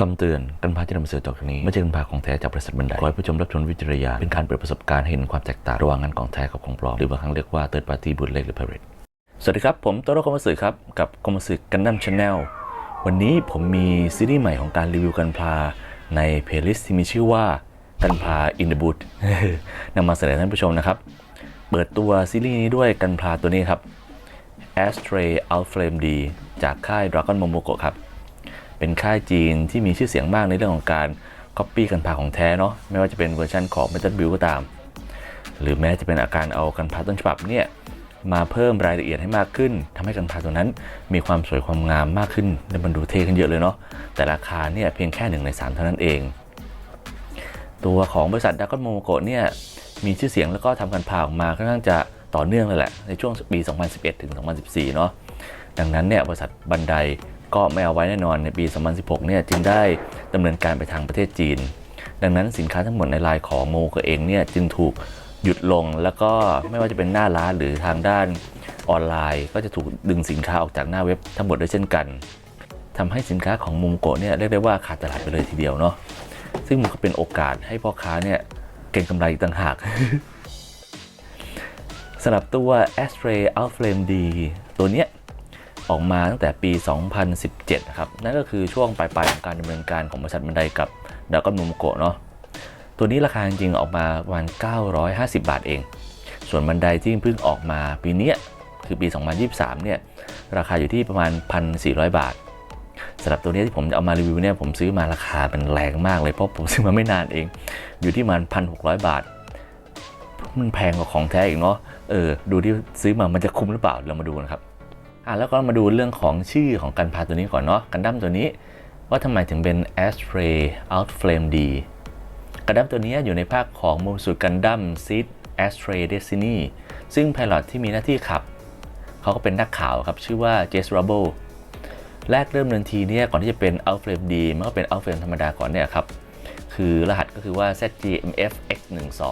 คำเตือนกันพาที่นำมเสนอต่อจากนี้ ไม่ใช่กันพาของแท้จากบริษัทบันไดขอให้ผู้ชมรับชมวิจารณญาเป็นการเปิดประสบการณ์ให้เห็นความแตกต่างระหว่างงานของแท้กับของปลอม หรือบางครั้งเรียกว่า third party bootleg หรือ pirate สวัสดีครับ ผมโตโรคอมสึครับ กับคอมสึกันดั้มชาแนลวันนี้ผมมีซีรีส์ใหม่ของการรีวิวกันพาในเพลย์ลิสต์ที่มีชื่อว่ากันพา in the boot นำมาเสนอท่านผู้ชมนะครับ เปิดตัวซีรีส์นี้ด้วยกันพาตัวนี้ครับ Astray Out Flame D จากค่าย Dragon Momoko ครับ เป็นค่ายจีนที่มีชื่อเสียงมากในเรื่องของการ Copy กันพาของแท้เนาะไม่ว่าจะเป็นเวอร์ชันของ Metal Build ก็ตาม หรือแม้จะเป็นอาการเอากันพาต้นฉบับเนี่ยมาเพิ่มรายละเอียดให้มากขึ้นทำให้กันพาตัวนั้นมีความสวยความงามมากขึ้นและมันดูเท่ขึ้นเยอะเลยเนาะแต่ราคาเนี่ยเพียงแค่หนึ่งในสามเท่านั้นเอง ตัวของบริษัทดากอนโมโกะเนี่ยมีชื่อเสียงแล้วก็ทำกันพาออกมาค่อนข้างจะต่อเนื่องเลยแหละในช่วงปี 2011 ถึง 2014 เนาะดังนั้นเนี่ยบริษัทบันได ก็ไม่เอาไว้แน่นอนในปี 2016 เนี่ยจึงได้ดำเนินการไปทางประเทศจีน ดังนั้นสินค้าทั้งหมดในลน์ของโมโกเองเนี่ยจึงถูกหยุดลงแล้วก็ไม่ว่าจะเป็นหน้าร้านหรือทางด้านออนไลน์ ก็จะถูกดึงสินค้าออกจากหน้าเว็บทั้งหมดด้วยเช่นกันทำให้สินค้าของโมโกะเนี่ยเรียกได้ว่าขาดตลาดไปเลยทีเดียวเนาะซึ่งมันก็เป็นโอกาสให้พ่อค้าเนี่ยเก่งกำไรอีกต่างหากสำหรับตัว Astray Out Flame D ตัวเนี้ย ออกมาตั้งแต่ปี 2017 นะครับ นั่นก็คือช่วงปลายๆของการดำเนินการของบริษัทบันไดกับดากอนมุมโกะเนาะ ตัวนี้ราคาจริงๆออกมาประมาณ 950 บาทเอง ส่วนบันไดที่เพิ่งออกมาปีเนี้ยคือปี 2023 เนี่ย ราคาอยู่ที่ประมาณ 1,400 บาทสำหรับตัวนี้ที่ผมจะเอามารีวิวเนี่ยผมซื้อมาราคาเป็นแรงมากเลยเพราะผมซื้อมาไม่นานเอง อยู่ที่ประมันพันหกบาท มันแพงกว่าของแท้อีกเนาะเออดูที่ซื้อมามันจะคุ้มหรือเปล่าเรามาดูนะครับ อะแล้วก็มาดูเรื่องของชื่อของกันพาตัวนี้ก่อนเนาะกันดั้มตัวนี้ ว่าทำไมถึงเป็น Astray Out Flame D กันดั้มตัวนี้อยู่ในภาคของมูลสุดกันดั้มซีด Astray Destiny ซึ่งไพลอตที่มีหน้าที่ขับ เขาก็เป็นนักข่าวครับ ชื่อว่า Jess Rubble แรกเริ่มเดินทีเนี่ยก่อนที่จะเป็น Out Flame D มันก็เป็น Out Flame ธรรมดาก่อนเนี่ยครับ คือรหัสก็คือว่า ZGMF X12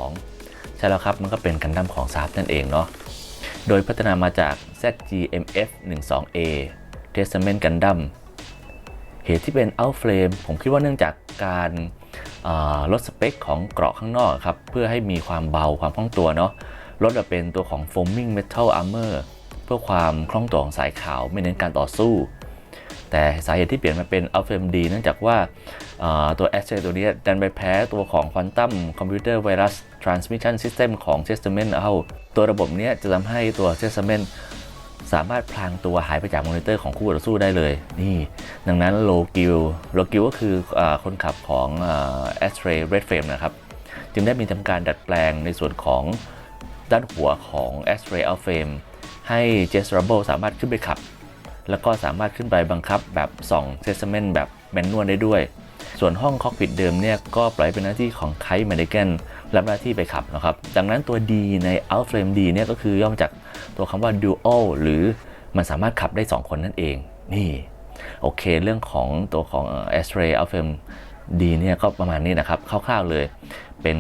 ใช่แล้วครับ มันก็เป็นกันดั้มของซาร์นั่นเองเนาะ โดยพัฒนามาจาก ZGMF 12A Testament Gundam เหตุที่เป็น Out Flame ผมคิดว่าเนื่องจากการาลดสเปคของเกราะข้างนอกครับ เพื่อให้มีความเบาความคล่องตัวเนาะลดมาเป็นตัวของ Foaming Metal Armor เพื่อความคล่องตัวของสายขาวไม่เน้นการต่อสู้ แต่สาเหตุที่เปลี่ยนมาเป็น Alpha MD เนื่องจากว่าตัว a s t r a ตัวนี้ดันไปแพ้ตัวของ Quantum Computer Virus Transmission System ของ Testament เอา ตัวระบบเนี้ยจะทำให้ตัว Testament สามารถพลางตัวหายไปจากมอนิเตอร์ของคู่ต่อสู้ได้เลย นี่ ดังนั้นโลกิลโลกิลก็คืออคนขับของแอสเทรเรดเฟรมนะครับ จึงได้มีทำการดัดแปลงในส่วนของด้านหัวของ a s t r a Out Frame ให้ j e s r u b b l e สามารถขึ้นไปขับ แล้วก็สามารถขึ้นไปบังคับแบบส่องเซสเมนแบบแมนนวลได้ด้วย ส่วนห้องคอกพิทเดิมเนี่ยก็ปล่อยเป็นหน้าที่ของไคท์แมนเดเกน รับหน้าที่ไปขับนะครับ ดังนั้นตัว D ใน Out Frame D เนี่ยก็คือย่อมาจากตัวคำว่า Dual หรือมันสามารถขับได้ 2 คนนั่นเอง นี่โอเค เรื่องของตัวของ a s t r a y Out Frame D เนี่ยก็ประมาณนี้นะครับคร่าวๆเลย เป็น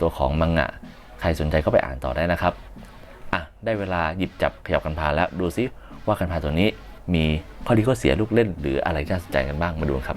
ตัวของมังงะ ใครสนใจก็ไปอ่านต่อได้นะครับอะได้เวลาหยิบจับขยับกันพาแล้วดูซิว่ากันพาตัวนี้มีข้อดีข้อเสียลูกเล่นหรืออะไรน่าสนใจกันบ้างมาดูกันครับ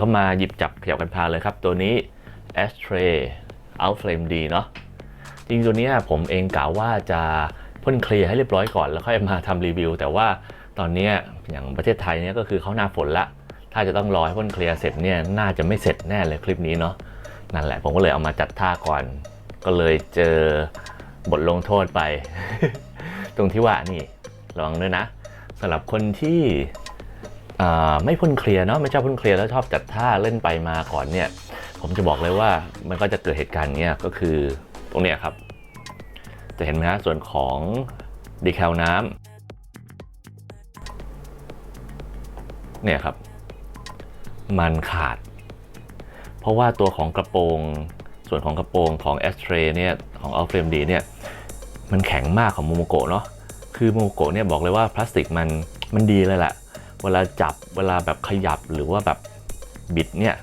ก็มาหยิบจับขยับกันพาเลยครับ ตัวนี้ Ashtray Out Flame D เนาะจริงตัวนี้ผมเองกล่าวว่าจะพ่นเคลียร์ให้เรียบร้อยก่อน แล้วค่อยมาทำรีวิว แต่ว่าตอนนี้อย่างประเทศไทยเนี่ยก็คือเขาหน้าฝนละ ถ้าจะต้องรอให้พ่นเคลียร์เสร็จเนี่ยน่าจะไม่เสร็จแน่เลยคลิปนี้เนาะนั่นแหละผมก็เลยเอามาจัดท่าก่อน ก็เลยเจอบทลงโทษไป ตรงที่ว่านี่ระวังด้วยนะสำหรับคนที่ ไม่พ่นเคลียร์เนาะไม่ชอบพ่นเคลียร์แล้วชอบจัดท่าเล่นไปมาก่อนเนี่ย ผมจะบอกเลยว่ามันก็จะเกิดเหตุการณ์เนี้ยก็คือตรงเนี้ยครับ จะเห็นไหมฮะส่วนของดีแคลน้ำเนี่ยครับ มันขาด เพราะว่าตัวของกระโปรงส่วนของกระโปรงของ a s t r a y เนี่ยของ a l f r a m e D เนี่ยมันแข็งมากของโมโมโกะเนาะคือโมโมโกะเนี่ยบอกเลยว่าพลาสติกมันมันดีเลยแหละ เวลาจับเวลาแบบขยับหรือว่าแบบบิดเนี่ย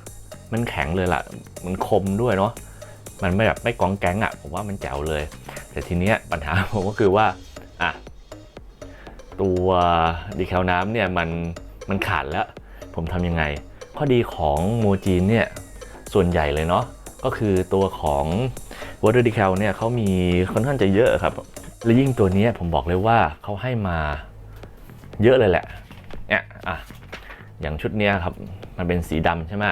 มันแข็งเลยล่ะ มันคมด้วยเนาะมันไม่แบบไม่กองแก๊งอะ่ะ ผมว่ามันแจ๋วเลย แต่ทีเนี้ยปัญหาผมก็คือว่าอะตัวดีแคลน้ำเนี่ยมันมันขาดแล้ว ผมทำยังไง ข้อดีของโมจีนเนี่ยส่วนใหญ่เลยเนาะก็คือตัวของ Water Decal เนี่ยเขามีค่อนข้างจะเยอะครับ และยิ่งตัวนี้ผมบอกเลยว่าเขาให้มาเยอะเลยแหละ เนี่ยอะอย่างชุดเนี้ยครับ มันเป็นสีดำใช่ไหม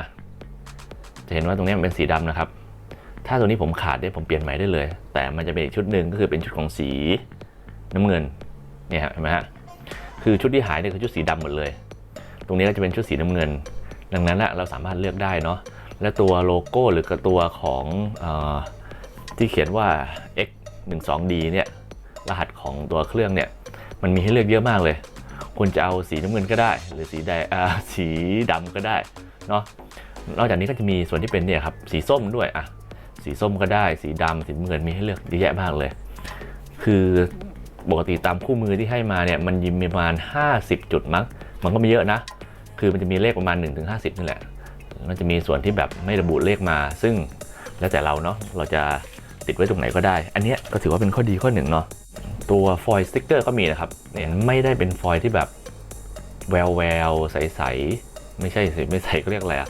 จะเห็นว่าตรงนี้มันเป็นสีดำนะครับ ถ้าตัวนี้ผมขาดเนี่ยผมเปลี่ยนใหม่ได้เลย แต่มันจะเป็นอีกชุดหนึ่งก็คือเป็นชุดของสีน้ำเงินเนี่ยเห็นไหมฮะคือชุดที่หายเนี่ยคือชุดสีดำหมดเลย ตรงนี้ก็จะเป็นชุดสีน้ำเงิน ดังนั้นนะเราสามารถเลือกได้เนาะและตัวโลโก้หรือกับตัวของอที่เขียนว่า X 1 2 D เนี่ยรหัสของตัวเครื่องเนี่ยมันมีให้เลือกเยอะมากเลย คุณจะเอาสีน้ำเงินก็ได้ หรือสีแดงสีดำก็ได้เนาะนอกจากนี้ก็จะมีส่วนที่เป็นเนี่ยครับสีส้มด้วยอะสีส้มก็ได้ สีดำสีน้ำเงินมีให้เลือกเยอะแยะมากเลย คือปกติตามคู่มือที่ให้มาเนี่ยมันยิมประมาณ 50 จุดมั้งมันก็ไม่เยอะนะ คือมันจะมีเลขประมาณ 1-50นี่แหละมันจะมีส่วนที่แบบไม่ระบุเลขมา ซึ่งแล้วแต่เราเนาะเราจะติดไว้ตรงไหนก็ได้ อันนี้ก็ถือว่าเป็นข้อดีข้อหนึ่งเนาะ ตัวฟอยล์สติ๊กเกอร์ก็มีนะครับเนี่ยไม่ได้เป็นฟอยล์ที่แบบแววแววใสๆไม่ใช่สิไม่ใสก็เรียกอะไรอะ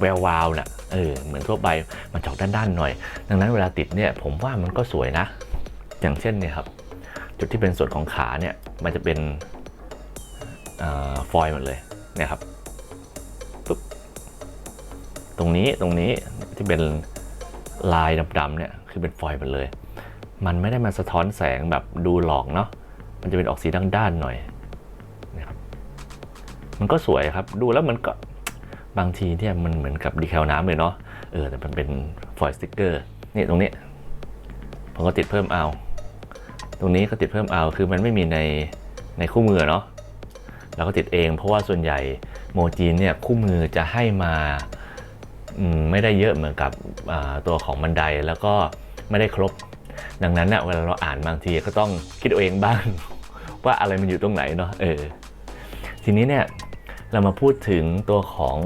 แวววาวน่ะเออเหมือนทั่วไปมันจอกด้านๆหน่อย ดังนั้นเวลาติดเนี่ยผมว่ามันก็สวยนะ อย่างเช่นเนี่ยครับ จุดที่เป็นส่วนของขาเนี่ยมันจะเป็นฟอยล์หมดเลยเนี่ยครับปึ๊บตรงนี้ตรงนี้ที่เป็นลายดำๆเนี่ยคือเป็นฟอยล์หมดเลย มันไม่ได้มาสะท้อนแสงแบบดูหลอกเนาะ มันจะเป็นออกสีด้านๆหน่อยนะครับ มันก็สวยครับ ดูแล้วมันก็บางทีเนี่ยมันเหมือนกับดีแคลน้ำเลยเนาะ เออแต่มันเป็นฟอยล์สติ๊กเกอร์ นี่ตรงนี้ผมก็ติดเพิ่มเอา ตรงนี้ก็ติดเพิ่มเอา คือมันไม่มีในในคู่มือเนาะเราก็ติดเอง เพราะว่าส่วนใหญ่โมจีนเนี่ยคู่มือจะให้มาอมไม่ได้เยอะเหมือนกับตัวของบันไดแล้วก็ไม่ได้ครบ ดังนั้นเนะ่ยเวลาเราอ่านบางทีก็ต้องคิดเอาเองบ้าง ว่าอะไรมันอยู่ตรงไหนเนาะเออทีนี้เนี่ยเรามาพูดถึงตัวของ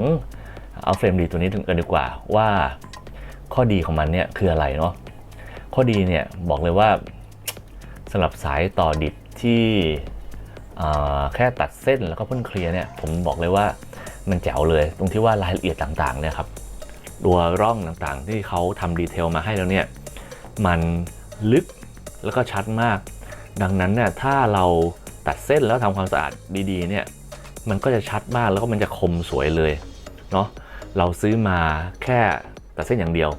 เอาเฟรมดีตัวนี้กันดีกว่าว่าข้อดีของมันเนี่ยคืออะไรเนาะข้อดีเนี่ยบอกเลยว่าสำหรับสายต่อดิบที่แค่ตัดเส้นแล้วก็พ่นเคลียร์เนี่ยผมบอกเลยว่ามันแจ๋วเลยตรงที่ว่ารายละเอียดต่างๆเนี่ยครับตัวร่องต่างๆที่เขาทำดีเทลมาให้แล้วเนี่ย มันลึกแล้วก็ชัดมาก ดังนั้นเนี่ยถ้าเราตัดเส้นแล้วทำความสะอาดดีๆเนี่ยมันก็จะชัดมากแล้วก็มันจะคมสวยเลยเนาะเราซื้อมาแค่ตัดเส้นอย่างเดียว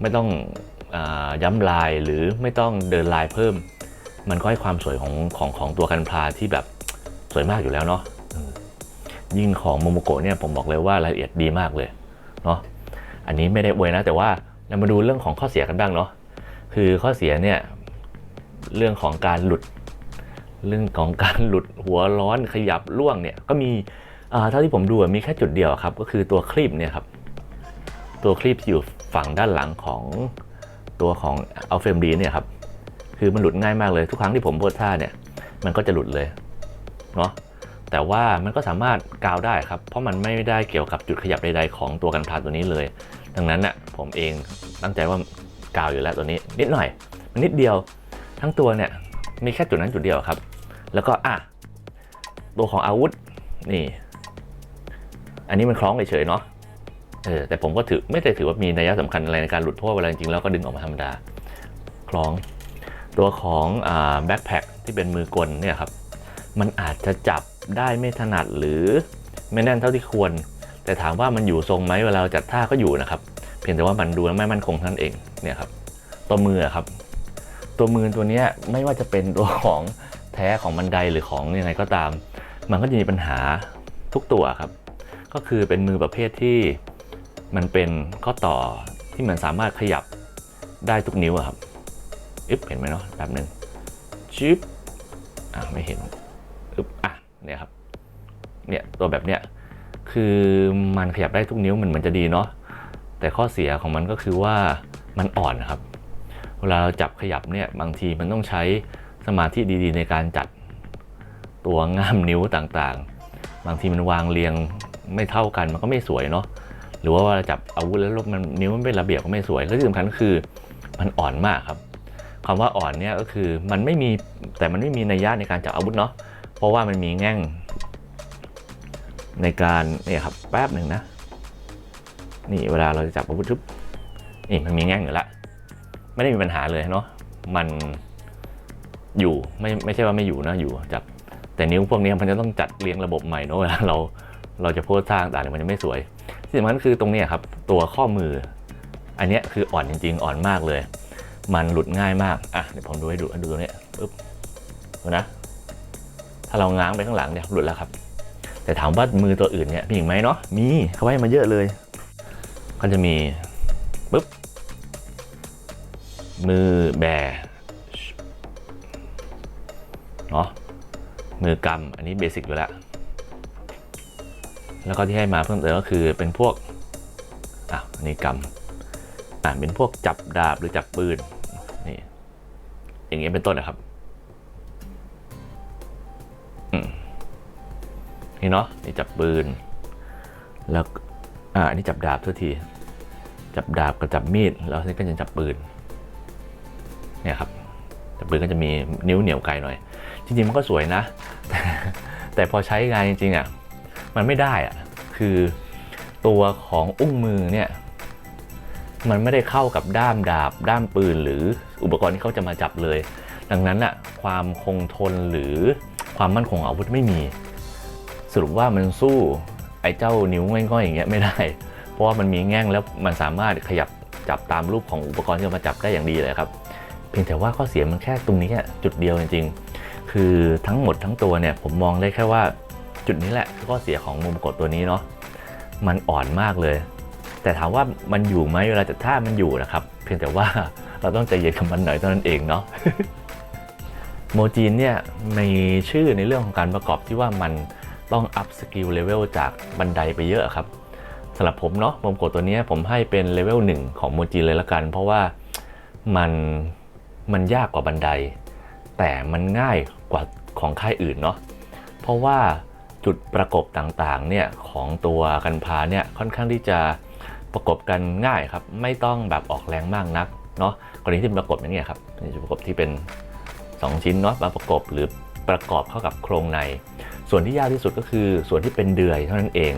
ไม่ต้องอย้ำลายหรือไม่ต้องเดินลายเพิ่ม มันก็ให้ความสวยของของของตัวกันพลาที่แบบสวยมากอยู่แล้วเนาะยิ่งของโมโมโกะเนี่ยผมบอกเลยว่ารายละเอียดดีมากเลยเนาะอันนี้ไม่ได้อวยนะ แต่ว่าเรามาดูเรื่องของข้อเสียกันบ้างเนาะ คือข้อเสียเนี่ยเรื่องของการหลุด เรื่องของการหลุดหัวร้อนขยับล่วงเนี่ยก็มีอ่าเท่าที่ผมดูมีแค่จุดเดียวครับ ก็คือตัวคลิปเนี่ยครับ ตัวคลิปอยู่ฝั่งด้านหลังของตัวของอัลเฟมดีเนี่ยครับคือมันหลุดง่ายมากเลยทุกครั้งที่ผมโพสท่าเนี่ยมันก็จะหลุดเลยเนาะแต่ว่ามันก็สามารถกาวได้ครับ เพราะมันไม่ได้เกี่ยวกับจุดขยับใดๆของตัวกันพลาตัวนี้เลย ดังนั้นน่ะผมเองตั้งใจว่า กาวอยู่แล้วตัวนี้ นิดหน่อย มันนิดเดียว ทั้งตัวเนี่ยมีแค่จุดนั้นจุดเดียวครับ แล้วก็อะตัวของอาวุธนี่ อันนี้มันคล้องเฉยๆเนาะเออแต่ผมก็ถือไม่ได้ถือว่ามีนัยสำคัญอะไรในการหลุดเพราะว่าเวลาจริงๆแล้วก็ดึงออกมาธรรมดา คล้องตัวของแบ็คแพคที่เป็นมือกลเนี่ยครับ มันอาจจะจับได้ไม่ถนัดหรือไม่แน่นเท่าที่ควร แต่ถามว่ามันอยู่ทรงไหมเวลาเราจัดท่าก็อยู่นะครับ เพียงแต่ว่ามันดูแล้วไม่มั่นคงท่านั้นเองเนี่ยครับตัวมืออะครับ ตัวมือตัวนี้ไม่ว่าจะเป็นตัวของแท้ของบันไดหรือของยังไงก็ตาม มันก็จะมีปัญหาทุกตัวครับ ก็คือเป็นมือประเภทที่มันเป็นข้อต่อที่มันสามารถขยับได้ทุกนิ้วครับอึ๊บเห็นไหมเนาะแบบหนึ่งชิปอะไม่เห็นอึ๊บอะเนี่ยครับเนี่ยตัวแบบเนี้ยคือมันขยับได้ทุกนิ้วมันเหมือนจะดีเนาะ แต่ข้อเสียของมันก็คือว่ามันอ่อนนะครับ เวลาเราจับขยับเนี่ยบางทีมันต้องใช้สมาธิดีๆ ในการจัดตัวง่ามนิ้วต่างๆ บางทีมันวางเรียงไม่เท่ากันมันก็ไม่สวยเนาะหรือว่าเวลาจับอาวุธแล้วมันนิ้วมันเป็นระเบียบก็ไม่สวยและที่สำคัญก็คือมันอ่อนมากครับคำว่าอ่อนเนี่ยก็คือมันไม่มีแต่มันไม่มีนัยยะในการจับอาวุธเนาะเพราะว่ามันมีแง่งในการเนี่ยครับแป๊บหนึ่งนะ นี่เวลาเราจะจับอาวุธทุบนี่มันมีแง่งอยู่ละไม่ได้มีปัญหาเลยเนาะมันอยู่ไม่ไม่ใช่ว่าไม่อยู่นะอยู่จับแต่นิ้วพวกนี้มันจะต้องจัดเรียงระบบใหม่เนาะเวลาเราเราจะโพสท่าต่างๆเนี่ยมันจะไม่สวยที่สำคัญคือตรงนี้ครับตัวข้อมือ อันนี้คืออ่อนจริง ๆ อ่อนมากเลย มันหลุดง่ายมากอะเดี๋ยวผมดูให้ดูดูตรงนี้ปึ๊บนะถ้าเราง้างไปข้างหลังเนี่ยหลุดแล้วครับ แต่ถามว่ามือตัวอื่นเนี่ยมีอีกไหมเนาะมีเขาให้มาเยอะเลย ก็จะมีปึ๊บมือแบเนาะมือกำอันนี้เบสิกอยู่แล้ว แล้วก็ที่ให้มาเพิ่มเติมก็คือเป็นพวกอะอันนี้กำอ่าเป็นพวกจับดาบหรือจับปืนนี่อย่างเงี้ยเป็นต้นนะครับอืมนี่เนาะนี่จับปืน แล้ว อ่าอันนี้จับดาบทุกที จับดาบกับจับมีด แล้วนี่ก็จะจับปืน เนี่ยครับ จับปืนก็จะมีนิ้วเหนียวไกลหน่อย จริงๆมันก็สวยนะแต่แต่พอใช้งานจริงๆอะ มันไม่ได้อะ คือตัวของอุ้งมือเนี่ย มันไม่ได้เข้ากับด้ามดาบ ด้ามปืนหรืออุปกรณ์ที่เขาจะมาจับเลย ดังนั้นอะความคงทนหรือความมั่นคงอาวุธไม่มี สรุปว่ามันสู้ อ้เจ้านิ้วง่อยๆอย่างเงี้ยไม่ได้ เพราะว่ามันมีแง่งแล้วมันสามารถขยับจับตามรูปของอุปกรณ์ที่มาจับได้อย่างดีเลยครับ เพียงแต่ว่าข้อเสียมันแค่ตรงนี้จุดเดียวจริงๆ คือทั้งหมดทั้งตัวเนี่ยผมมองได้แค่ว่าจุดนี้แหละข้อเสียของมุมกดตัวนี้เนาะมันอ่อนมากเลย แต่ถามว่ามันอยู่ไหมเวลาจัดท่ามันอยู่นะครับ เพียงแต่ว่าเราต้องใจเย็นกับมันหน่อยเท่านั้นเองเนาะโมจีนเนี่ยมีชื่อในเรื่องของการประกอบที่ว่ามัน ต้องอัพสกิลเลเวลจากบันไดไปเยอะครับสำหรับผมเนาะโมโกตัวนี้ผมให้เป็นเลเวลหนึ่งของโมจีนเลยละกัน เพราะว่ามันมันยากกว่าบันได แต่มันง่ายกว่าของค่ายอื่นเนาะเพราะว่าจุดประกบต่างๆเนี่ยของตัวกันพาเนี่ยค่อนข้างที่จะประกบกันง่ายครับ ไม่ต้องแบบออกแรงมากนักเนาะกรณีที่ประกบอย่างเงี้ยครับนี่จะประกบที่เป็น 2 ชิ้นเนาะมาประกบหรือประกอบเข้ากับโครงใน ส่วนที่ยากที่สุดก็คือส่วนที่เป็นเดือยเท่านั้นเอง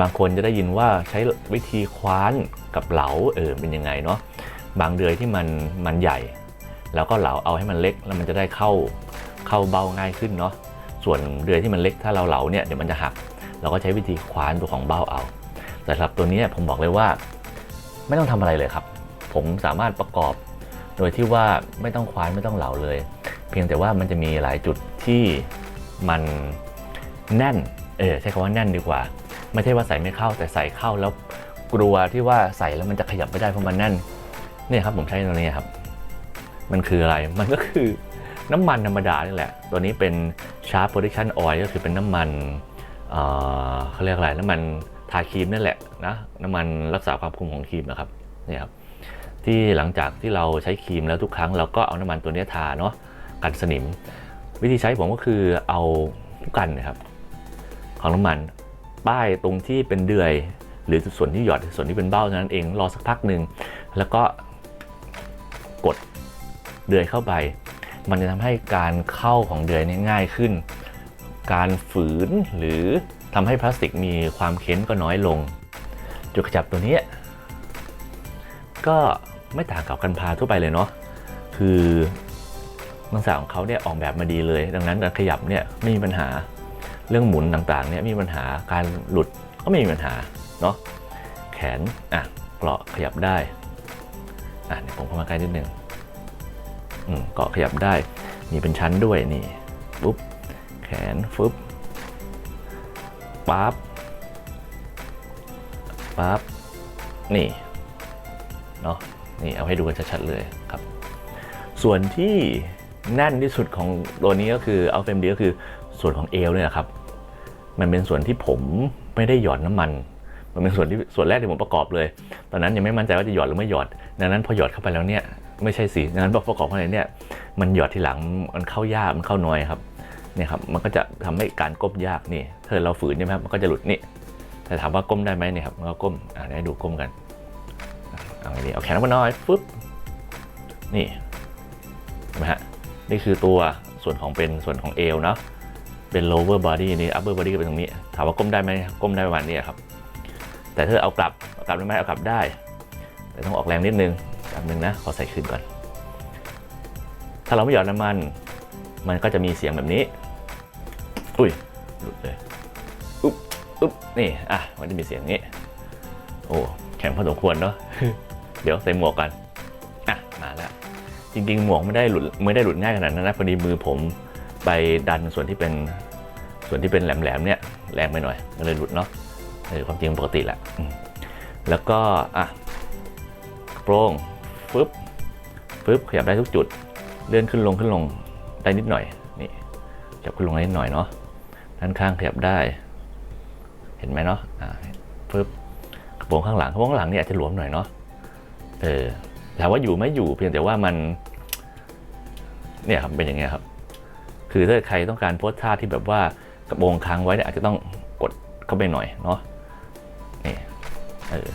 บางคนจะได้ยินว่าใช้วิธีคว้านกับเหลาเออเป็นยังไงเนาะบางเดือยที่มันมันใหญ่ แล้วก็เหลาเอาให้มันเล็กแล้วมันจะได้เข้าเข้าเบาง่ายขึ้นเนาะส่วนเดือยที่มันเล็กถ้าเราเหลาเนี่ยเดี๋ยวมันจะหัก เราก็ใช้วิธีคว้านตัวของเบ้าเอา แต่สำหรับตัวนี้ผมบอกเลยว่า ไม่ต้องทำอะไรเลยครับ ผมสามารถประกอบ โดยที่ว่าไม่ต้องคว้านไม่ต้องเหลาเลย เพียงแต่ว่ามันจะมีหลายจุดที่ มันแน่น เออใช้คำว่าแน่นดีกว่า ไม่ใช่ว่าใส่ไม่เข้าแต่ใส่เข้าแล้วกลัวที่ว่าใส่แล้วมันจะขยับไม่ได้เพราะมันแน่นเนี่ยครับผมใช้ตัวนี้ครับ มันคืออะไรมันก็คือน้ำมันธรรมดานี่แหละ ตัวนี้เป็น Sharp Protection Oil ก็คือเป็นน้ำมันเออเขาเรียกอะไรน้ำมันทาครีมนั่นแหละนะน้ำมันรักษาความคมของครีมนะครับนี่ครับที่หลังจากที่เราใช้ครีมแล้วทุกครั้งเราก็เอาน้ำมันตัวนี้ทาเนาะกันสนิม วิธีใช้ผมก็คือเอาผู้กันนะครับของน้ำมันป้ายตรงที่เป็นเดือย หรือส่วนที่หยอดส่วนที่เป็นเบ้านั้นเองรอสักพักหนึ่งแล้วก็กดเดือยเข้าไป มันจะทำให้การเข้าของเดือยนี่ง่ายขึ้น การฝืนหรือทำให้พลาสติกมีความเค้นก็น้อยลง จุดขจับตัวนี้ ก็ไม่ต่างกับกันพาทั่วไปเลยเนาะคือ ลักษณะของเขาเนี่ยออกแบบมาดีเลย ดังนั้นการขยับเนี่ยไม่มีปัญหาเรื่องหมุนต่างๆเนี่ยมีปัญหาการหลุดก็ไม่มีปัญหาเนาะแขนอะเกาะขยับได้อะเดี๋ยวผมเข้ามาใกล้นิดนึงอืมเกาะขยับได้มีเป็นชั้นด้วยนี่ปุ๊บแขนฟึบปั๊บปั๊บนี่เนาะนี่เอาให้ดูกันชัดๆเลยครับ ส่วนที่ แน่นที่สุดของตัวนี้ก็คือเอาเฟมดีก็คือส่วนของเอวเนี่ยนะครับ มันเป็นส่วนที่ผมไม่ได้หยอดน้ำมัน มันเป็นส่วนที่ส่วนแรกที่ผมประกอบเลย ตอนนั้นยังไม่มั่นใจว่าจะหยอดหรือไม่หยอด ดังนั้นพอหยอดเข้าไปแล้วเนี่ยไม่ใช่สิดังนั้นพอประกอบเข้าไปเนี่ย มันหยอดทีหลังมันเข้ายากมันเข้าน้อยครับเนี่ยครับมันก็จะทำให้การก้มยากนี่ถ้าเราฝืนใช่ไหมครับมันก็จะหลุดนี่แต่ถามว่าก้มได้ไหมเนี่ยครับมันก็ก้มอ่าให้ดูก้มกันเอาไงดีเอาแขนออกมาหน่อยฟึบนี่เห็นไหมฮะ นี่คือตัวส่วนของเป็นส่วนของเอวเนาะเป็น lower body นี่ upper body ก็เป็นตรงนี้ ถามว่าก้มได้ไหมก้มได้ประมาณนี้ครับ แต่ถ้าเอากลับเอากลับได้ไหมเอากลับได้ แต่ต้องออกแรงนิดนึงแป๊บนึงนะ ขอใส่คืนก่อน ถ้าเราไม่หยอดน้ำมัน มันก็จะมีเสียงแบบนี้ อุ้ย หลุดเลย อุ๊บอุ๊บนี่ อะ มันจะมีเสียงนี้ โอ้ แข็งพอสมควรเนาะ เดี๋ยวใส่หมวกกัน ริงๆ หมวกไม่ได้หลุดไม่ได้หลุดง่ายขนาดนั้นนะพอดีมือผมไปดันส่วนที่เป็นส่วนที่เป็นแหลมๆเนี่ยแรงไปหน่อยมันเลยหลุดเนาะเออความจริงปกติแหละแล้วก็อะโปรงฟึบฟึบขยับได้ทุกจุด เลื่อนขึ้นลงขึ้นลงได้นิดหน่อยนี่ขยับขึ้นลงได้นิดหน่อยเนาะด้านข้างขยับได้ เห็นไหมเนาะอ่าฟึบกระโปรงข้างหลังกระโปรงข้างหลังเนี่ยอาจจะหลวมหน่อยเนาะเออถามว่าอยู่ไม่อยู่เพียงแต่ว่ามัน เนี่ยครับเป็นอย่างเงี้ยครับ คือถ้าใครต้องการโพสท่าที่แบบว่ากระโปรงค้างไว้เนี่ยอาจจะต้องกดเข้าไปหน่อยเนาะนี่เออ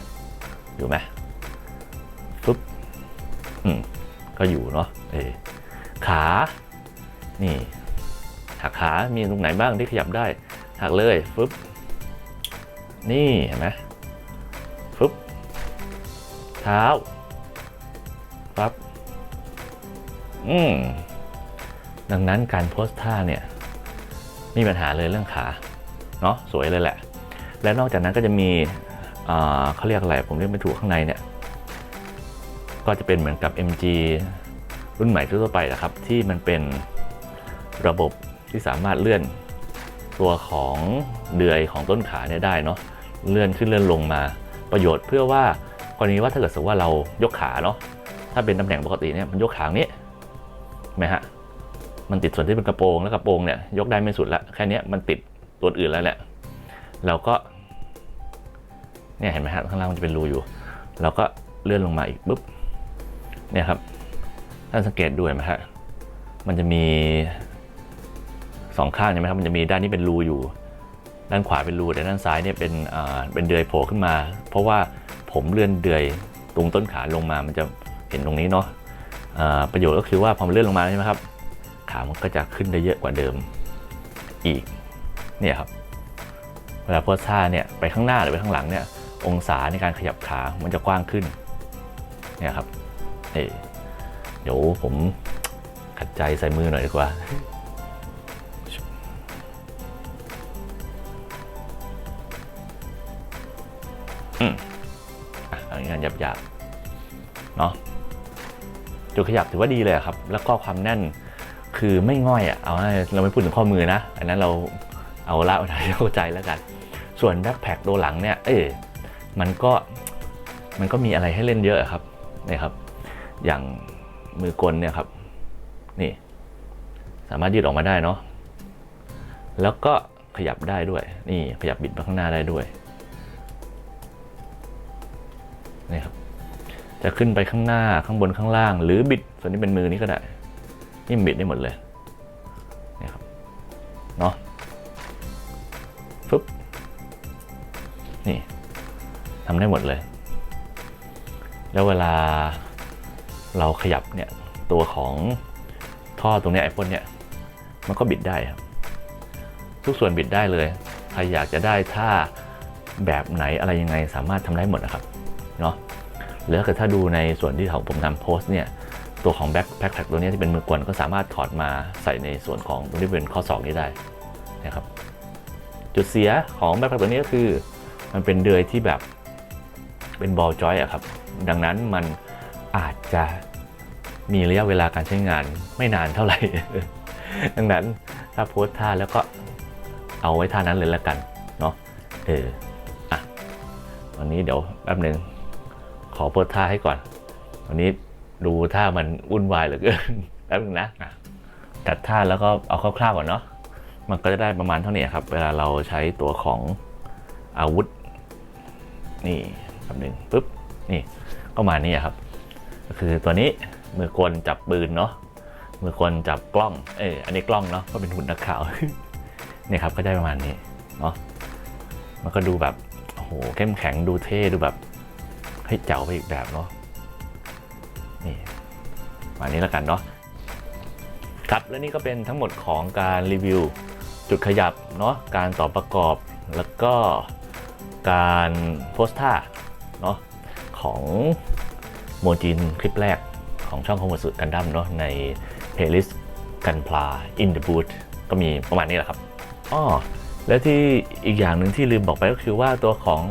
อยู่ไหมฟึบอืมก็อยู่เนาะเออขา นี่หักขา มีตรงไหนบ้างที่ขยับได้หักเลยฟึบนี่เห็นไหมฟึบเท้าปั๊บอืม ดังนั้นการโพสท่าเนี่ยไมมีปัญหาเลยเรื่องขาเนาะสวยเลยแหละ และนอกจากนั้นก็จะมีเขาเรียกอะไรผมเรียกไม่ถูกข้างในเนี่ยก็จะเป็นเหมือนกับ MG รุ่นใหม่ทั่วไปนะครับ ที่มันเป็นระบบที่สามารถเลื่อนตัวของเดือยของต้นขาเนี่ยได้เนาะเลื่อนขึ้นเลื่อนลงมาประโยชน์เพื่อว่ากรณีว่าถ้าเกิดสมมติว่าเรายกขาเนาะถ้าเป็นตำแหน่งปกติเนี่ยมันยกขางนี้ไหมฮะ มันติดส่วนที่เป็นกระโปรงแล้วกระโปรงเนี่ยยกได้ไม่สุดละแค่นี้มันติดตัวอื่นแล้วแหละเราก็เนี่ยเห็นไหมฮะข้างล่างมันจะเป็นรูอยู่ เราก็เลื่อนลงมาอีกปุ๊บเนี่ยครับท่านสังเกตดูเห็นไหมฮะมันจะมีสองข้างใช่ไหมครับมันจะมีด้านนี้เป็นรูอยู่ ด้านขวาเป็นรูแต่ด้านซ้ายเนี่ยเป็นอ่าเป็นเดือยโผล่ขึ้นมา เพราะว่าผมเลื่อนเดือยตรงต้นขาลงมามันจะเห็นตรงนี้เนาะอ่าประโยชน์ก็คือว่าพอเลื่อนลงมาใช่ไหมครับ ขามันก็จะขึ้นได้เยอะกว่าเดิมอีกเนี่ยครับเวลาโพสท่าเนี่ยไปข้างหน้าหรือไปข้างหลังเนี่ยองศาในการขยับขามันจะกว้างขึ้นเนี่ยครับเอ้ยเดี๋ยวผมขัดใจใส่มือหน่อยดีกว่าอืมอันนี้งานหยาบๆเนาะจุดขยับถือว่าดีเลยครับ แล้วก็ความแน่น คือไม่ง่อยอะเอาให้เราไม่พูดถึงข้อมือนะ อันนั้นเราเอาละเอาใจเข้าใจแล้วกัน ส่วนแบ็คแพคตัวหลังเนี่ยเอ้ยมันก็มันก็มีอะไรให้เล่นเยอะครับนี่ครับ อย่างมือกลเนี่ยครับ นี่ สามารถยืดออกมาได้เนาะแล้วก็ขยับได้ด้วย นี่ขยับบิดมาข้างหน้าได้ด้วยนี่ครับจะขึ้นไปข้างหน้าข้างบนข้างล่าง หรือบิดส่วนนี้เป็นมือนี้ก็ได้ นี่บิดได้หมดเลยนี่ครับเนาะฟึบนี่ทำได้หมดเลย แล้วเวลาเราขยับเนี่ยตัวของท่อตรงนี้ไอพ่นเนี่ยมันก็บิดได้ครับ ทุกส่วนบิดได้เลย ใครอยากจะได้ท่าแบบไหนอะไรยังไงสามารถทำได้หมดนะครับเนาะแล้วก็ถ้าดูในส่วนที่ของผมทำโพสต์เนี่ย ตัวของแบ็คแพ็คแตัวนี้ที่เป็นมือกวนก็สามารถถอดมาใส่ในส่วนของตรงที่เป็นข้อศอกนี้ได้นะครับจุดเสียของแบ็คแพ็คตัวนี้ก็คือมันเป็นเดือยที่แบบเป็นบอลจอยอะครับ ดังนั้นมันอาจจะมีระยะเวลาการใช้งานไม่นานเท่าไหร่ ดังนั้นถ้าโพสท่าแล้วก็เอาไว้ท่านั้นเลยละกันเนาะเอออะวันนี้เดี๋ยวแป๊บหนึ่งขอโพสท่าให้ก่อนวันนี้ ดูท่ามันวุ่นวายเหลือเกินแป๊บหนึงนะอะจัดท่าแล้วก็เอาคร่าวๆก่อนเนาะมันก็จะได้ประมาณเท่านี้ครับ เวลาเราใช้ตัวของอาวุธ นี่แป๊บหนึ่งปุ๊บนี่ก็มานี่ครับ ก็คือตัวนี้มือกลจับปืนเนาะมือกลจับกล้องเอออันนี้กล้องเนาะก็เป็นหุ่นนักข่าวเนี่ยครับก็ได้ประมาณนี้เนาะมันก็ดูแบบโอ้โหเข้มแข็งดูเท่ดูแบบให้เจ๋าไปอีกแบบเนาะนี่ประ มาณนี้แล้วกันเนาะครับและนี่ก็เป็นทั้งหมดของการรีวิว จุดขยับเนาะการต่อประกอบแล้วก็การโพสท่าเนาะของโมจินคลิปแรกของช่องคอมมสุดกันดั้มเนาะในเพลย์ลิสต์กันพลา in the boot ก็มีประมาณนี้แหละครับอ้อแล้วที่อีกอย่างหนึ่งที่ลืมบอกไปก็คือว่าตัวของ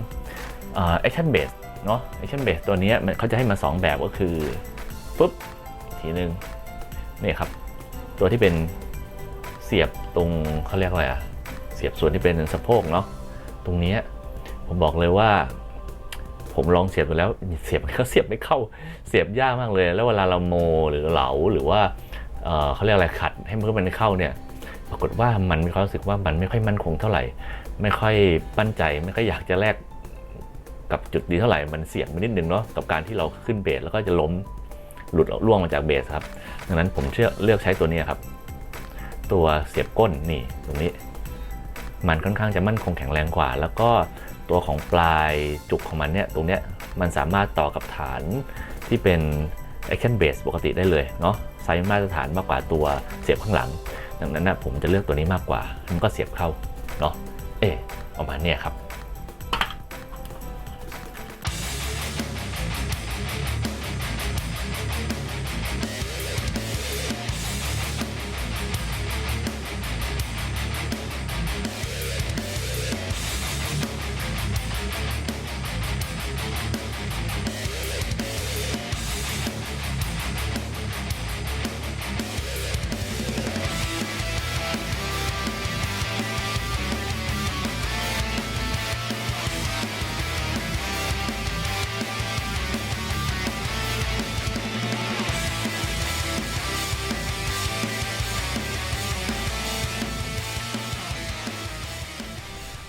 เอ่อ action base เนาะ action base ตัวนี้มันเขาจะให้มา 2 แบบก็คือปุ๊บ ทีหนึ่งนี่ครับ ตัวที่เป็นเสียบตรงเขาเรียกอะไรอะเสียบส่วนที่เป็นสะโพกเนาะตรงนี้ผมบอกเลยว่า ผมลองเสียบไปแล้วเสียบเขาเสียบไม่เข้าเสียบยากมากเลย แล้วเวลาเราโมหรือเหลาหรือว่าเเขาเรียกอะไรขัดให้มันมันเข้าเนี่ยปรากฏว่ามันมีความรู้สึกว่ามันไม่ค่อยมั่นคงเท่าไหร่ ไม่ค่อยปั้นใจไม่ค่อยอยากจะแลกกับจุดดีเท่าไหร่มันเสี่ยงไปนิดนึงเนาะกับการที่เราขึ้นเบสแล้วก็จะล้ม หลุดล่วงมาจากเบสครับ ดังนั้นผมเชื่อเลือกใช้ตัวนี้ครับ ตัวเสียบก้นนี่ตรงนี้ มันค่อนข้างจะมั่นคงแข็งแรงกว่า แล้วก็ตัวของปลายจุกของมันเนี่ยตรงเนี้ยมันสามารถต่อกับฐานที่เป็น action base ปกติได้เลยเนาะไซส์มาตรฐานมากกว่าตัวเสียบข้างหลัง ดังนั้นนะผมจะเลือกตัวนี้มากกว่า มันก็เสียบเข้าเนาะเออประมาณเนี้ยครับ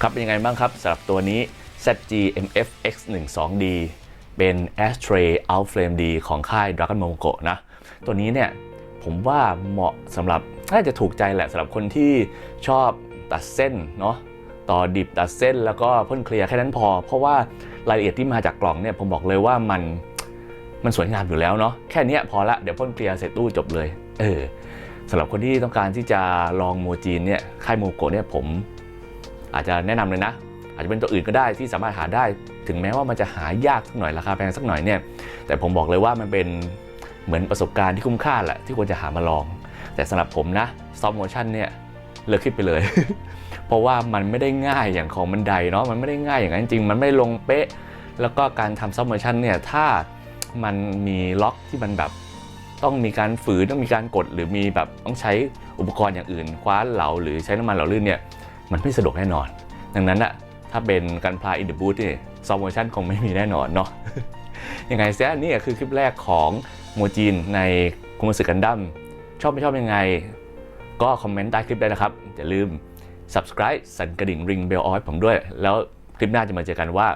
ครับเป็นยังไงบ้างครับสำหรับตัวนี้ ZGMF X12D เป็น Ashtray Out Flame D ของค่าย Dragon m o g o นะ ตัวนี้เนี่ยผมว่าเหมาะสำหรับน่าจะถูกใจแหละสำหรับคนที่ชอบตัดเส้นเนาะต่อดิบตัดเส้นแล้วก็พ่นเคลียร์แค่นั้นพอ เพราะว่ารายละเอียดที่มาจากกล่องเนี่ยผมบอกเลยว่ามันมันสวยงามอยู่แล้วเนาะแค่นี้พอละเดี๋ยวพ่นเคลียร์เสร็จตู้จบเลย เออสำหรับคนที่ต้องการที่จะลองโมจีนเนี่ยค่ายโมโกะเนี่ยผม อาจจะแนะนำเลยนะ อาจจะเป็นตัวอื่นก็ได้ที่สามารถหาได้ ถึงแม้ว่ามันจะหายากสักหน่อยราคาแพงสักหน่อยเนี่ย แต่ผมบอกเลยว่ามันเป็นเหมือนประสบการณ์ที่คุ้มค่าแหละที่ควรจะหามาลอง แต่สำหรับผมนะ stop motion เนี่ยเลิกคิดไปเลย เพราะว่ามันไม่ได้ง่ายอย่างของบันไดเนาะมันไม่ได้ง่ายอย่างนั้นจริงมันไม่ลงเป๊ะ แล้วก็การทำ stop motion เนี่ยถ้ามันมีล็อกที่มันแบบต้องมีการฝืนต้องมีการกดหรือมีแบบต้องใช้อุปกรณ์อย่างอื่น คว้านเหลาหรือใช้น้ำมันเหลาลื่นเนี่ย มันไม่สะดวกแน่นอน ดังนั้นอะถ้าเป็นการพลายอินเด b บูธเนี่ยซอมโมชันคงไม่มีแน่นอนเนาะยังไงเสียนี่คือคลิปแรกของโมจินในคุมสึกันดั้มชอบไม่ชอบยังไง ก็คอมเมนต์ใต้คลิปได้นะครับ อย่าลืม subscribe สั่นกระดิ่ง ring bell เอาให้ผมด้วย แล้วคลิปหน้าจะมาเจอกันว่า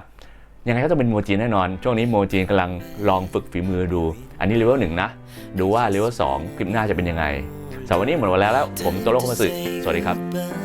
ยังไงก็ต้องเป็นโมจินแน่นอน ช่วงนี้โมจินกำลังลองฝึกฝีมือดู อันนี้เลเวลหนึ่งนะ ดูว่าเลเวลสองคลิปหน้าจะเป็นยังไงสำหรับวันนี้หมดเวลาแล้ว ผมโตโร่คมสึสวัสดีครับ